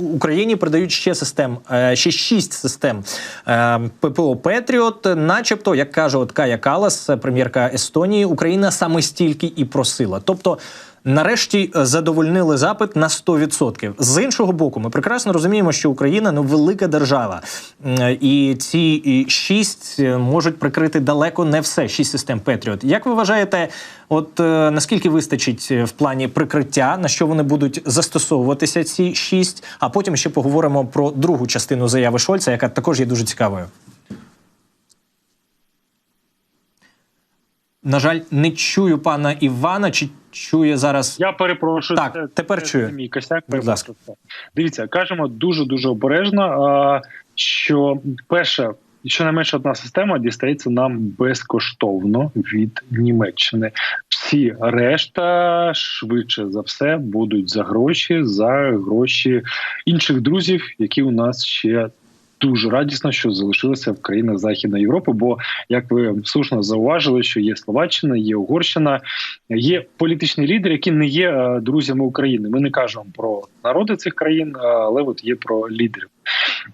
Україні передають ще систем, е, ще шість систем е, ППО Петріот. Начебто, як каже от Кая Калас, прем'єрка Естонії, Україна саме стільки і просила. Тобто. Нарешті е, задовольнили запит на 100%. З іншого боку, ми прекрасно розуміємо, що Україна ну велика держава, і ці шість е, можуть прикрити далеко не все. Шість систем Петріот. Як ви вважаєте, от е, наскільки вистачить е, в плані прикриття, на що вони будуть застосовуватися ці шість? А потім ще поговоримо про другу частину заяви Шольца, яка також є дуже цікавою. На жаль, не чую пана Івана. Чи чує зараз? Я перепрошую. Так, це- тепер це чую. Мій косяк. Будь ласка. Дивіться, кажемо дуже дуже обережно. Що перше, щонайменше одна система дістається нам безкоштовно від Німеччини. Всі решта швидше за все будуть за гроші, за гроші інших друзів, які у нас ще. Дуже радісно, що залишилися в країнах Західної Європи. Бо, як ви слушно зауважили, що є Словаччина, є Угорщина, є політичні лідери, які не є е, друзями України. Ми не кажемо про народи цих країн, е, але от є про лідерів.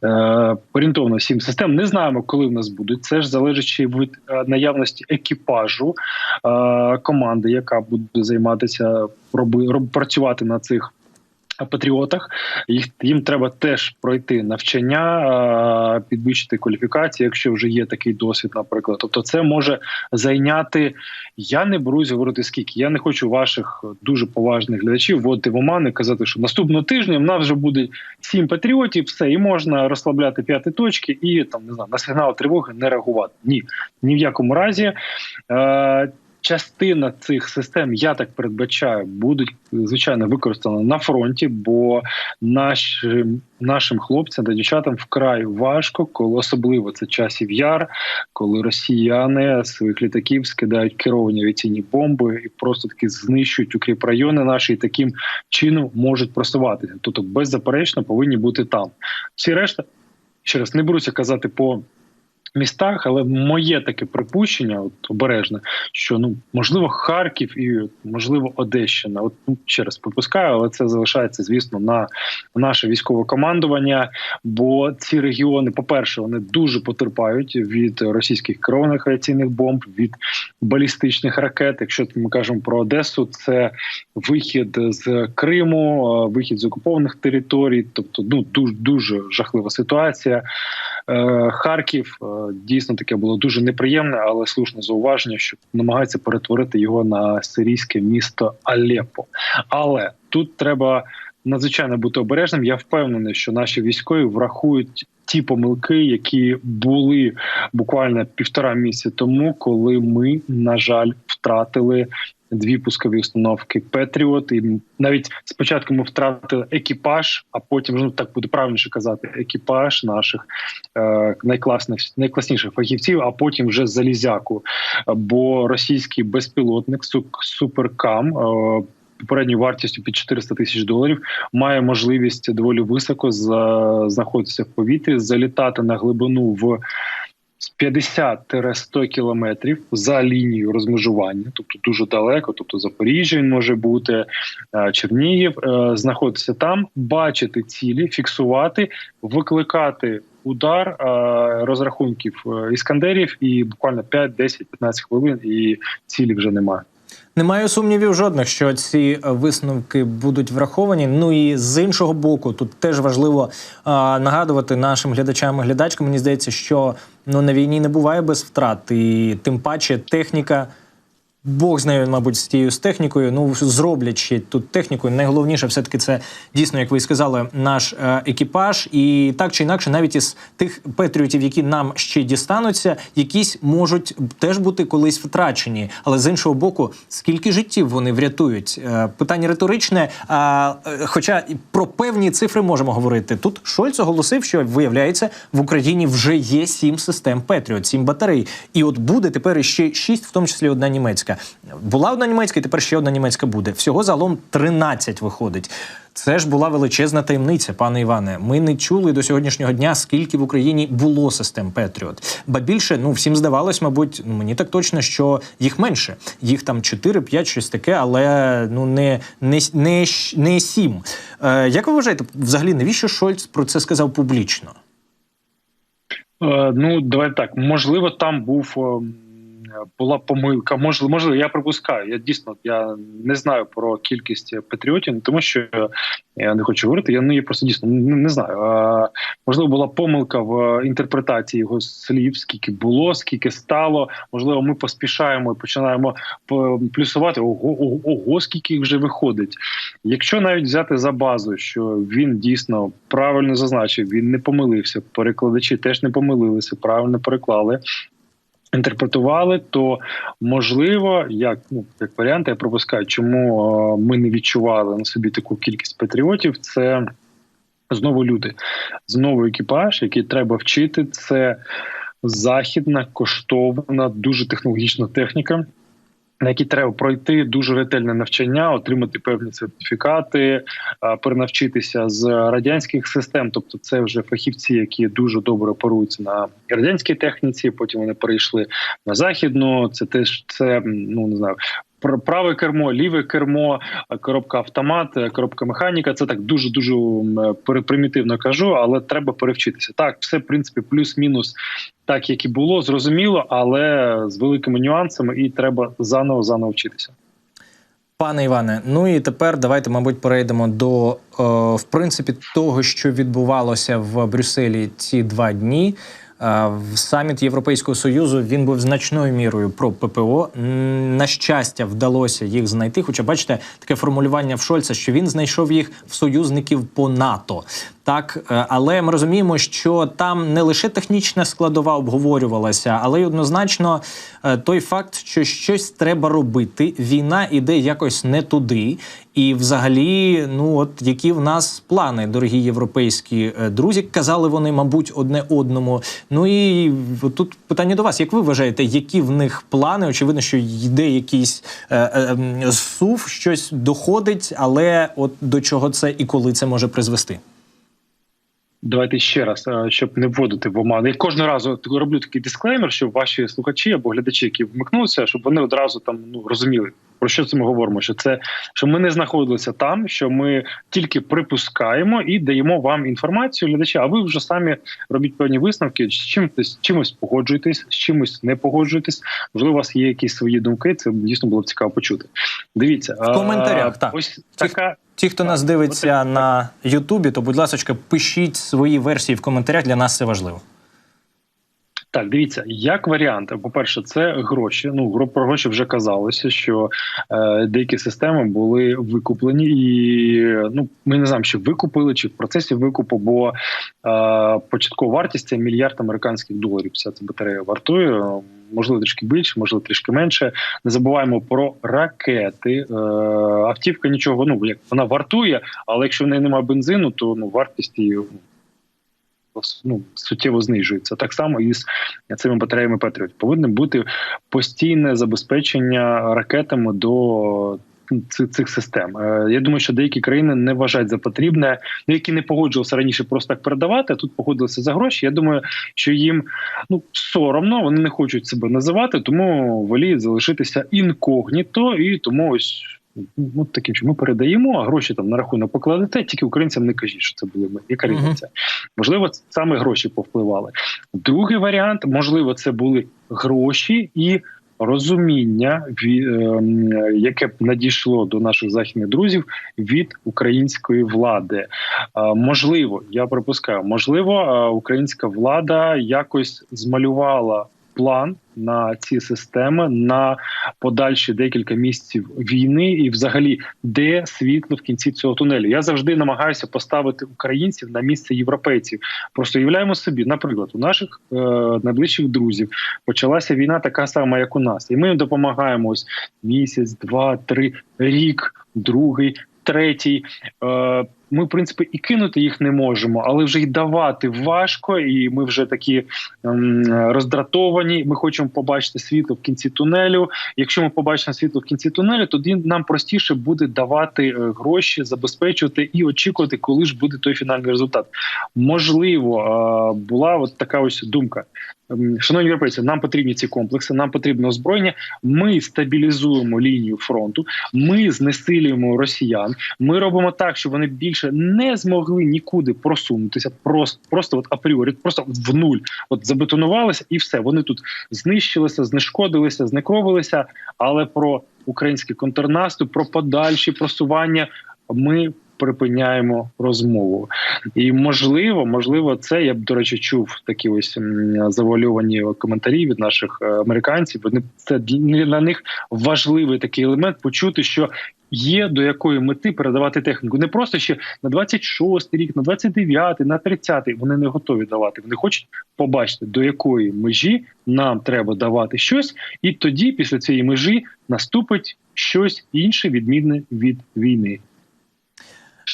Е, орієнтовно сім систем. Не знаємо, коли в нас будуть. Це ж залежить від наявності екіпажу команди, яка буде займатися працювати на цих. Патріотах їх їм треба теж пройти навчання, підвищити кваліфікацію, якщо вже є такий досвід, наприклад. Тобто, це може зайняти. Я не берусь говорити скільки. Я не хочу ваших дуже поважних глядачів вводити в омани, казати, що наступного тижня в нас вже буде сім патріотів, все і можна розслабляти п'яти точки і там не знаю на сигнал тривоги не реагувати. Ні, ні в якому разі. Е, Частина цих систем, я так передбачаю, будуть звичайно використані на фронті, бо нашим нашим хлопцям та дівчатам вкрай важко, коли особливо це часів яр, коли росіяни своїх літаків скидають керовані авіаційні бомби і просто таки знищують укріп райони наші, і таким чином можуть просуватися. Тобто, беззаперечно повинні бути там. Всі решта ще раз не беруся казати по містах, але моє таке припущення, от обережне, що ну можливо Харків і можливо Одещина. От ну, ще раз припускаю, але це залишається, звісно, на наше військове командування. Бо ці регіони, по-перше, вони дуже потерпають від російських керованих авіаційних бомб, від балістичних ракет. Якщо ми кажемо про Одесу, це вихід з Криму, вихід з окупованих територій, тобто ну дуже дуже жахлива ситуація. Е, Харків е, дійсно таке було дуже неприємне, але слушне зауваження, що намагаються перетворити його на сирійське місто Алеппо. Але тут треба надзвичайно бути обережним. Я впевнений, що наші військові врахують. Ті помилки, які були буквально півтора місяці тому, коли ми, на жаль, втратили дві пускові установки Петріот, і навіть спочатку ми втратили екіпаж, а потім ну так буде правильніше казати, екіпаж наших е, найкласних найкласніших фахівців, а потім вже залізяку. Бо російський безпілотник Суперкам. Е, Попередньою вартістю під 400 тисяч доларів має можливість доволі високо знаходитися в повітрі, залітати на глибину в 50-100 кілометрів за лінією розмежування, тобто дуже далеко, тобто Запоріжжя він може бути е, Чернігів, е, знаходитися там, бачити цілі, фіксувати, викликати удар е, розрахунків іскандерів, і буквально 5, 10, 15 хвилин, і цілі вже немає. Немає сумнівів жодних, що ці висновки будуть враховані. Ну і з іншого боку, тут теж важливо а, нагадувати нашим глядачам і глядачкам. Мені здається, що ну на війні не буває без втрат, і тим паче техніка. Бог з нею, мабуть, з тією з технікою. Ну зроблять ще тут техніку. Найголовніше, все таки, це дійсно, як ви сказали, наш е, екіпаж. І так чи інакше, навіть із тих патріотів, які нам ще дістануться, якісь можуть теж бути колись втрачені. Але з іншого боку, скільки життів вони врятують? Е, питання риторичне. Е, хоча про певні цифри можемо говорити. Тут Шольц оголосив, що виявляється в Україні вже є сім систем Петріот, сім батарей. І от буде тепер іще шість, в тому числі одна німецька. Була одна німецька, і тепер ще одна німецька буде. Всього загалом 13 виходить. Це ж була величезна таємниця, пане Іване. Ми не чули до сьогоднішнього дня, скільки в Україні було систем Петріот. Ба більше, ну всім здавалось, мабуть, мені так точно, що їх менше. Їх там 4, 5, щось таке, але ну не, не, не, не 7. Е, як ви вважаєте, взагалі, навіщо Шольц про це сказав публічно? Е, Ну, давай так. Можливо, там був ем, була помилка. Можливо, можливо, я припускаю. Я дійсно я не знаю про кількість патріотів, тому що я не хочу говорити. Я ну я просто дійсно не, не знаю. А, можливо, була помилка в інтерпретації його слів, скільки було, скільки стало. Можливо, ми поспішаємо і починаємо плюсувати. Ого, ого, ого, скільки вже виходить. Якщо навіть взяти за базу, що він дійсно правильно зазначив, він не помилився. Перекладачі теж не помилилися, правильно переклали. Інтерпретували, то можливо, як ну як варіант, я пропускаю, чому е, ми не відчували на собі таку кількість патріотів. Це знову люди, знову екіпаж, який треба вчити. Це західна, коштовна, дуже технологічна техніка. На які треба пройти дуже ретельне навчання, отримати певні сертифікати, перенавчитися з радянських систем. Тобто, це вже фахівці, які дуже добре оперуються на радянській техніці. Потім вони перейшли на західну. Це теж це ну не знаю. Пр- Праве кермо, ліве кермо, коробка автомат, е, коробка механіка. Це так дуже дуже примітивно кажу, але треба перевчитися. Так, все в принципі, плюс-мінус так, як і було, зрозуміло, але з великими нюансами, і треба заново заново вчитися. Пане Іване, ну і тепер давайте, мабуть, перейдемо до е, в принципі того, що відбувалося в Брюсселі ці два дні. Саміт Європейського союзу він був значною мірою про ППО. На щастя, вдалося їх знайти. Хоча бачите, таке формулювання в Шольца, що він знайшов їх в союзників по НАТО. Так, е, але ми розуміємо, що там не лише технічна складова обговорювалася, але й однозначно е, той факт, що щось треба робити. Війна іде якось не туди. І, взагалі, ну от які в нас плани, дорогі європейські е, друзі, казали вони, мабуть, одне одному. Ну і тут питання до вас: як ви вважаєте, які в них плани? Очевидно, що йде якийсь е, е, м, зсув, щось доходить, але от до чого це і коли це може призвести? Давайте ще раз, е, щоб не вводити в оману. Я кожного разу роблю такий дисклеймер, щоб ваші слухачі або глядачі, які вмикнуться, щоб вони одразу там ну розуміли. Про що це ми говоримо? Що це що ми не знаходилися там, що ми тільки припускаємо і даємо вам інформацію, глядачі. А ви вже самі робіть певні висновки. З чим з чимось погоджуєтесь, з чимось не погоджуєтесь. Можливо, у вас є якісь свої думки. Це дійсно було б цікаво почути. Дивіться В коментарях, а, так. ось така. Ті, хто нас дивиться на Ютубі, то будь ласка, пишіть свої версії в коментарях. Для нас це важливо. Так, дивіться, як варіант, по-перше, це гроші. Ну про гроші вже казалося, що е, деякі системи були викуплені, і ну ми не знаємо, чи викупили, чи в процесі викупу, бо е, початкова вартість це мільярд американських доларів. Вся ця батарея вартує. Можливо, трішки більше, можливо, трішки менше. Не забуваємо про ракети. Е, автівка нічого. Ну як вона вартує, але якщо в неї немає бензину, то ну вартість її ну, суттєво знижується. Так само і з цими батареями Петріот. Повинно бути постійне забезпечення ракетами до цих, цих систем. Е, Я думаю, що деякі країни не вважають за потрібне, ну, які не погоджувалися раніше просто так передавати, а тут погодилися за гроші. Я думаю, що їм ну соромно, вони не хочуть себе називати, тому воліють залишитися інкогніто, і тому ось. Ну, таким що ми передаємо, а гроші там на рахунок покладете, тільки українцям не кажіть, що це були ми. Яка різниця? Можливо, саме гроші повпливали. Другий варіант, можливо, це були гроші і розуміння, ем, яке б надійшло до наших західних друзів від української влади. Е, Можливо, я припускаю, можливо, е, українська влада якось змалювала план на ці системи на подальші декілька місяців війни, і взагалі де світло в кінці цього тунелю. Я завжди намагаюся поставити українців на місце європейців. Просто уявляємо собі, наприклад, у наших е, найближчих друзів почалася війна така сама, як у нас, і ми їм допомагаємо ось місяць, два, три, рік, другий. Третій, е, ми, в принципі, і кинути їх не можемо, але вже й давати важко, і ми вже такі ем, роздратовані. Ми хочемо побачити світло в кінці тунелю. Якщо ми побачимо світло в кінці тунелю, тоді нам простіше буде давати е, гроші, забезпечувати і очікувати, коли ж буде той фінальний результат. Можливо, е, була от така ось думка. Ем, Шановні європейці, нам потрібні ці комплекси, нам потрібно озброєння. Ми стабілізуємо лінію фронту, ми знесилюємо росіян. Ми робимо так, щоб вони більше не змогли нікуди просунутися. Просто просто от апріорі, просто в нуль. От забетонувалися, і все. Вони тут знищилися, знешкодилися, знекровилися. Але про український контрнаступ, про подальші просування ми. Припиняємо розмову, і можливо, можливо, це я б до речі чув такі ось завуальовані коментарі від наших е, американців. Вони це для них важливий такий елемент почути, що є до якої мети передавати техніку. Не просто ще на 26 рік, на 29, на 30 Вони не готові давати. Вони хочуть побачити, до якої межі нам треба давати щось, і тоді, після цієї межі, наступить щось інше, відмінне від війни.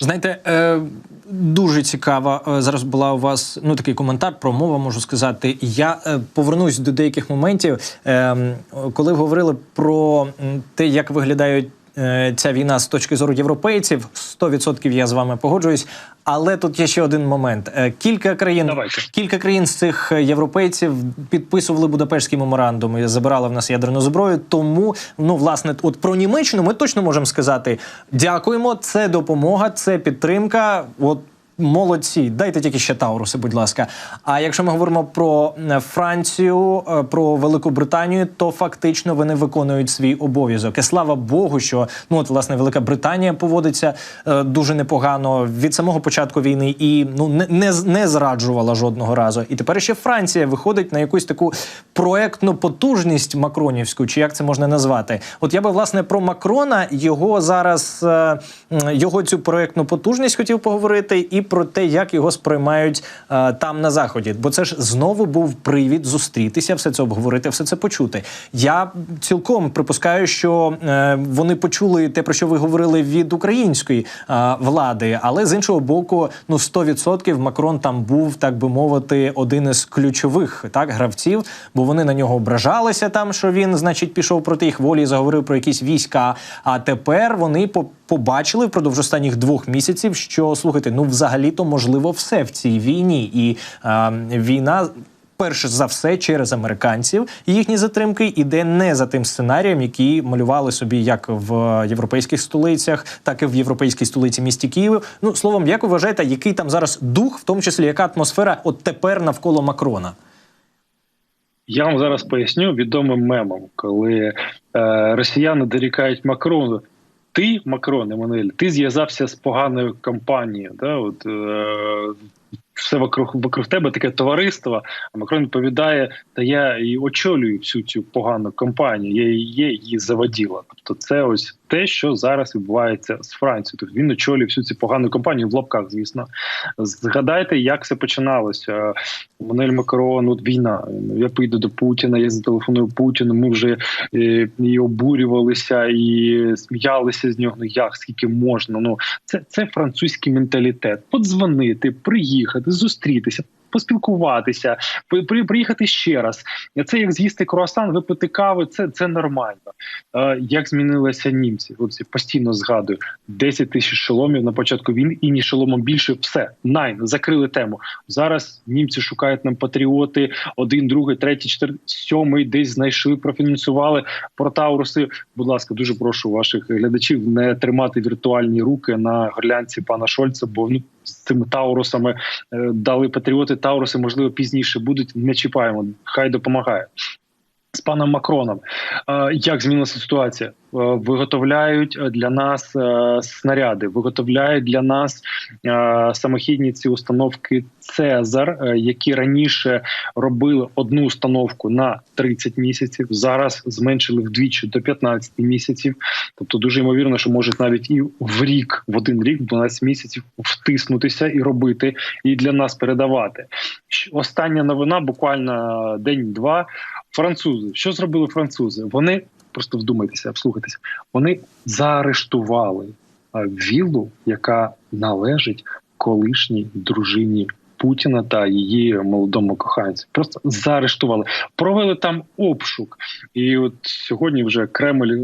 Знаєте, е, дуже цікава е, зараз була у вас ну такий коментар, про мова, можу сказати. Я е, повернусь до деяких моментів, е, коли говорили про те, як виглядають. Е, Ця війна з точки зору європейців 100% я з вами погоджуюсь. Але тут є ще один момент. Е, Кілька країн Давайте. кілька країн з цих європейців підписували Будапештський меморандум і забирали в нас ядерну зброю. Тому ну власне, от про Німеччину ми точно можемо сказати: дякуємо, це допомога, це підтримка. От молодці, дайте тільки ще Тауруси, будь ласка. А якщо ми говоримо про е, Францію, е, про Велику Британію, то фактично вони виконують свій обов'язок. І слава Богу, що ну от власне Велика Британія поводиться е, дуже непогано від самого початку війни і ну не, не, не зраджувала жодного разу. І тепер ще Франція виходить на якусь таку проектну потужність макронівську, чи як це можна назвати? От я би власне про Макрона його зараз е, його цю проектну потужність хотів поговорити, і про те, як його сприймають е, там на заході. Бо це ж знову був привід зустрітися, все це обговорити, все це почути. Я цілком припускаю, що е, вони почули те, про що ви говорили від української е, влади, але з іншого боку, ну 100% Макрон там був, так би мовити, один із ключових так гравців, бо вони на нього ображалися там, що він, значить, пішов проти їх волі заговорив про якісь війська. А тепер вони по- побачили впродовж останніх двох місяців, що слухайте, ну взагалі-то можливо все в цій війні, і е, війна. Перш за все через американців і їхні затримки іде не за тим сценарієм, який малювали собі як в європейських столицях, так і в європейській столиці місті Києву. Ну словом, як вважаєте, який там зараз дух, в тому числі яка атмосфера, от тепер навколо Макрона? Я вам зараз поясню відомим мемом, коли е, росіяни дорікають Макрону. Ти, Макрон, Еммануель, ти зв'язався з поганою компанією. Да? От, е, все вокруг, вокруг тебе таке товариство. А Макрон відповідає: Та я і очолюю всю цю погану компанію, я і її заводіла. Тобто, це ось те, що зараз відбувається з Францією. Тобто він очолює всю цю погану компанію в лапках, звісно. Згадайте, як це починалося. Манель Макрон, от війна. Я поїду до Путіна, я зателефоную Путіну. Ми вже е, і обурювалися, і сміялися з нього. Ну як скільки можна? Ну це, це французький менталітет. Подзвонити, приїхати, зустрітися. Поспілкуватися, при, при, приїхати ще раз. Це як з'їсти круасан, випити кави. Це це нормально. Е, як змінилися німці? Я постійно згадую 10 тисяч шоломів на початку війни, і ні шоломом більше. Все найн закрили тему. Зараз німці шукають нам патріоти. Один, другий, третій, четвертий, сьомий десь знайшли, профінансували про. Будь ласка, дуже прошу ваших глядачів не тримати віртуальні руки на горлянці пана Шольца, бо ну з цими таурусами е, дали патріоти. Тауруси можливо пізніше будуть. Не чіпаємо. Хай допомагає. З паном Макроном Е, як змінилася ситуація? Е, Виготовляють для нас снаряди, виготовляють для нас самохідні ці установки Цезар, е, які раніше робили одну установку на 30 місяців. Зараз зменшили вдвічі до 15 місяців. Тобто, дуже ймовірно, що можуть навіть і в рік, в один рік, в 12 місяців втиснутися і робити, і для нас передавати. Остання новина, буквально день-два. Французи, що зробили французи? Вони просто вдумайтеся, вслухайтеся. Вони заарештували віллу, яка належить колишній дружині Путіна та її молодому коханцю. Просто заарештували, провели там обшук. І от сьогодні вже Кремль е,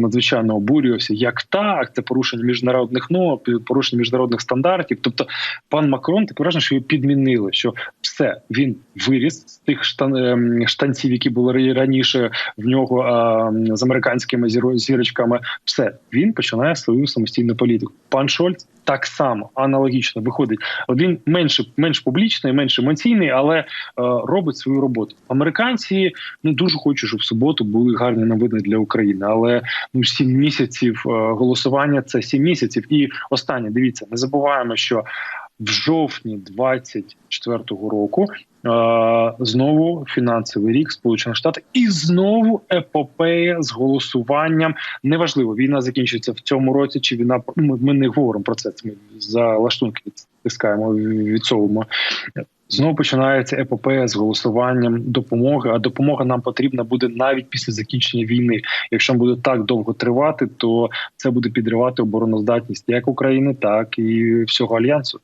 надзвичайно обурювався. Як так? Це порушення міжнародних норм, порушення міжнародних стандартів. Тобто, пан Макрон таке враження, що його підмінили. Що все він виріс з тих штан, ем, штанців, які були раніше в нього а, з американськими зірочками. Все він починає свою самостійну політику. Пан Шольц так само аналогічно виходить. Один менше менш публічний, менш емоційний, але е, робить свою роботу. Американці ну дуже хочуть, щоб в суботу були гарні новини для України. Але ну сім місяців е, голосування це сім місяців. І останнє дивіться, не забуваємо, що в жовтні 24-го року е, знову фінансовий рік Сполучених Штатів і знову епопея з голосуванням. Неважливо, війна закінчиться в цьому році. Чи війна ми, ми не говоримо про? Це ми за лаштунки відтискаємо, відсовуємо. Знову починається епопея з голосуванням допомоги. А допомога нам потрібна буде навіть після закінчення війни. Якщо буде так довго тривати, то це буде підривати обороноздатність як України, так і всього альянсу.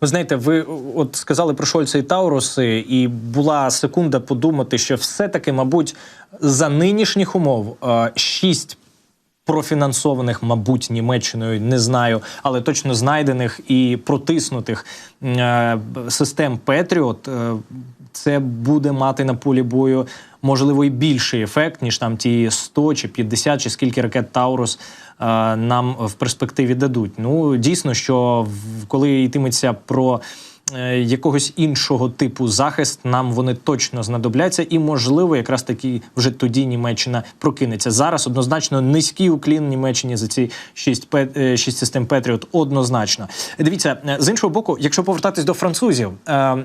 Ви знаєте, ви от сказали про Шольца і Тауруси, і була секунда подумати, що все-таки, мабуть, за нинішніх умов шість профінансованих, мабуть, Німеччиною не знаю, але точно знайдених і протиснутих е, систем Петріот. Е, це буде мати на полі бою можливо і більший ефект ніж там ті 100 чи 50, чи скільки ракет Таурус е, нам в перспективі дадуть. Ну дійсно, що коли йтиметься про е, якогось іншого типу захист, нам вони точно знадобляться, і можливо, якраз таки вже тоді Німеччина прокинеться. Зараз однозначно низький уклін Німеччині за ці шість е, шість систем Петріот. Однозначно, дивіться з іншого боку, якщо повертатись до французів,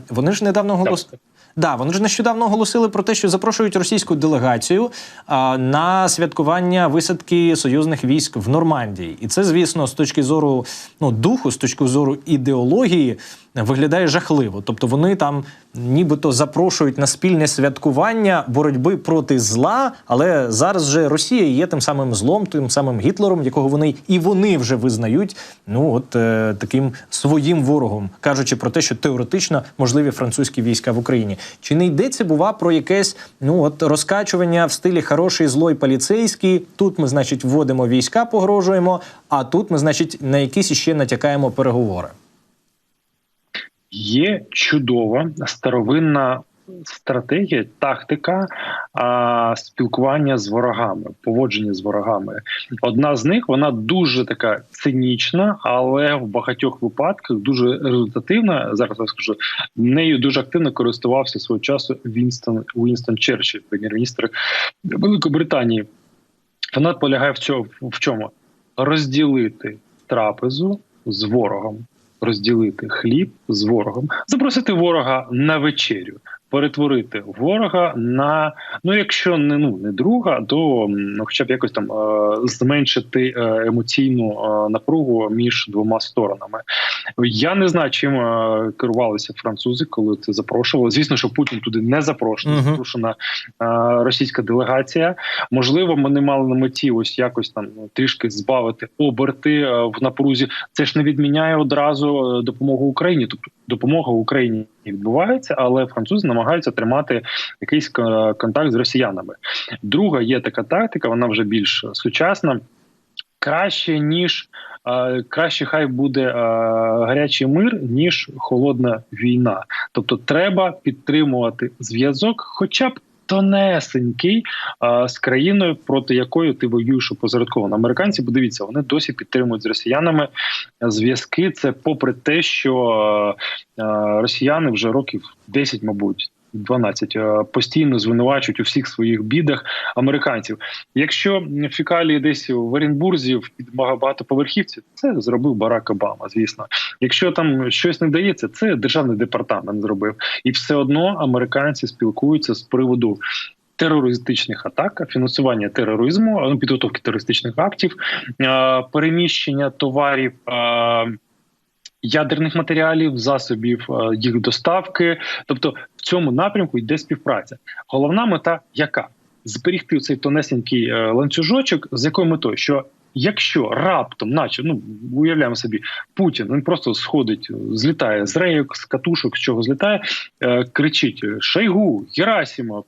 вони ж недавно голосували. Да, вони ж нещодавно оголосили про те, що запрошують російську делегацію а, на святкування висадки союзних військ в Нормандії, і це, звісно, з точки зору ну духу, з точки зору ідеології, виглядає жахливо. Тобто вони там нібито запрошують на спільне святкування боротьби проти зла, але зараз вже Росія є тим самим злом, тим самим Гітлером, якого вони і вони вже визнають. Ну от е, таким своїм ворогом, кажучи про те, що теоретично можливі французькі війська в Україні. Чи не йдеться бува про якесь ну от розкачування в стилі хороший злой поліцейський? Тут ми, значить, вводимо війська, погрожуємо, а тут ми, значить, на якісь іще натякаємо переговори. Є чудова старовинна стратегія, тактика а, спілкування з ворогами, поводження з ворогами. Одна з них вона дуже така цинічна, але в багатьох випадках дуже результативна. Зараз я скажу нею дуже активно користувався свого часу Вінстон Уінстон Черчилль, прем'єр-міністр Великобританії. Вона полягає в цьому в чому розділити трапезу з ворогом розділити хліб з ворогом, запросити ворога на вечерю, перетворити ворога на ну, якщо не ну не друга, то ну, хоча б якось там е, зменшити е, емоційну е, напругу між двома сторонами. Я не знаю, чим е, керувалися французи, коли це запрошували. Звісно, що Путін туди не запрошений, uh -huh. запрошена е, російська делегація. Можливо, вони мали на меті ось якось там трішки збавити оберти е, в напрузі. Це ж не відміняє одразу допомогу Україні, тобто допомога Україні відбувається, але французи намагаються тримати якийсь контакт з росіянами. Друга є така тактика, вона вже більш сучасна. Краще ніж краще, хай буде гарячий мир ніж холодна війна. Тобто, треба підтримувати зв'язок, хоча б тонесенький а, з країною, проти якої ти воюєш опосередковано. Американці, подивіться, вони досі підтримують з росіянами зв'язки. Це попри те, що а, росіяни вже років 10, мабуть. 12 постійно звинувачують у всіх своїх бідах американців. Якщо фікалії десь в Оренбурзі в багатоповерхівці, це зробив Барак Обама. Звісно, якщо там щось не дається, це державний департамент зробив, і все одно американці спілкуються з приводу. Терористичних атак, фінансування тероризму, ну, підготовки терористичних актів, переміщення товарів ядерних матеріалів, засобів е, їх доставки. Тобто в цьому напрямку йде співпраця. Головна мета яка зберігти цей тонесенький е, ланцюжочок, з якою метою, що якщо раптом, наче ну уявляємо собі, Путін він просто сходить, злітає з рейок, з катушок, з чого злітає, е, кричить Шойгу, Герасимов.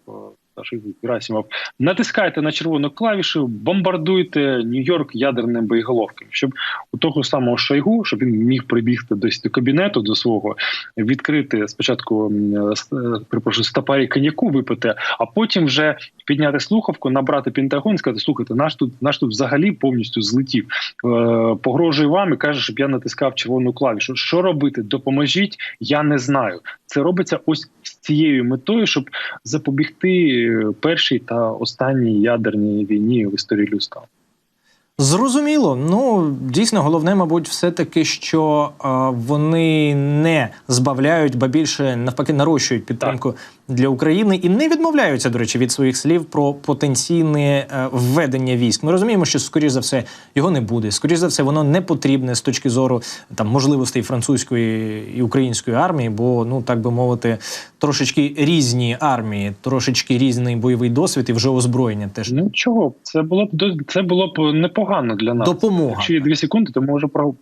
Е, Шойгу, Герасимов, натискайте на червону клавішу, бомбардуйте Нью-Йорк ядерним боєголовками, щоб у того самого Шойгу, щоб він міг прибігти десь до кабінету до свого, відкрити спочатку с- е, перепрошую, стопарі коньяку випити, а потім вже підняти слухавку, набрати Пентагон і сказати: слухайте, наш тут наш тут взагалі повністю злетів. Е, погрожує вам і каже, щоб я натискав червону клавішу. Що робити? Допоможіть, я не знаю. Це робиться ось з цією метою, щоб запобігти першій та останній ядерній війні в історії людства. Зрозуміло. Ну дійсно, головне, мабуть, все таки, що е, вони не збавляють, ба більше навпаки нарощують підтримку для України і не відмовляються, до речі, від своїх слів про потенційне е, введення військ. Ми розуміємо, що скоріш за все його не буде. Скоріш за все, воно не потрібне з точки зору там можливостей французької і української армії, бо ну так би мовити, трошечки різні армії, трошечки різний бойовий досвід і вже озброєння теж Ну чого? Це було б це було б непогано для нас. допомога. Якщо є дві секунди, то можу про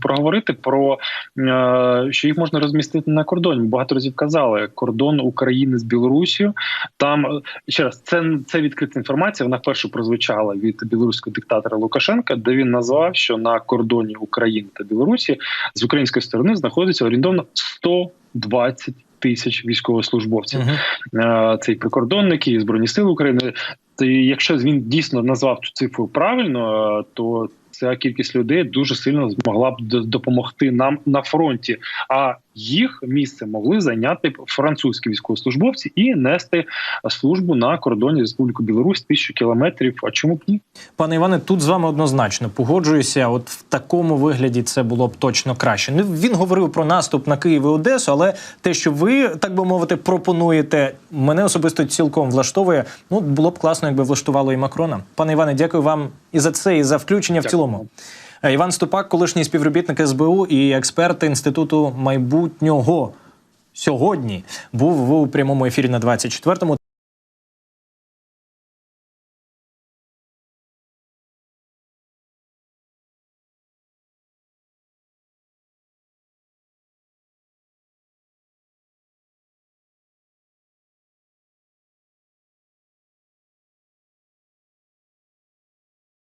проговорити про е, що їх можна розмістити на кордоні. Багато разів казали кордон України з Білорусію. Там е, ще раз це, це відкрита інформація. Вона вперше прозвучала від білоруського диктатора Лукашенка, де він назвав, що на кордоні України та Білорусі з української сторони знаходиться орієнтовно 120 тисяч військовослужбовців Мгм. е, цей прикордонники і збройні сили України. Якщо він дійсно назвав цю цифру правильно, е, то ця кількість людей дуже сильно змогла б допомогти нам на фронті. А їх місце могли зайняти французькі військовослужбовці і нести службу на кордоні з Республікою Білорусь тисячу кілометрів. А чому б ні? Пане Іване, тут з вами однозначно погоджуюся. От в такому вигляді це було б точно краще. Ну він говорив про наступ на Київ і Одесу, але те, що ви так би мовити, пропонуєте, мене особисто цілком влаштовує. Ну було б класно, якби влаштувало і Макрона. Пане Іване, дякую вам і за це, і за включення в цілому. Е, Іван Ступак, колишній співробітник СБУ і експерт інституту майбутнього. Сьогодні був у прямому ефірі на 24-му.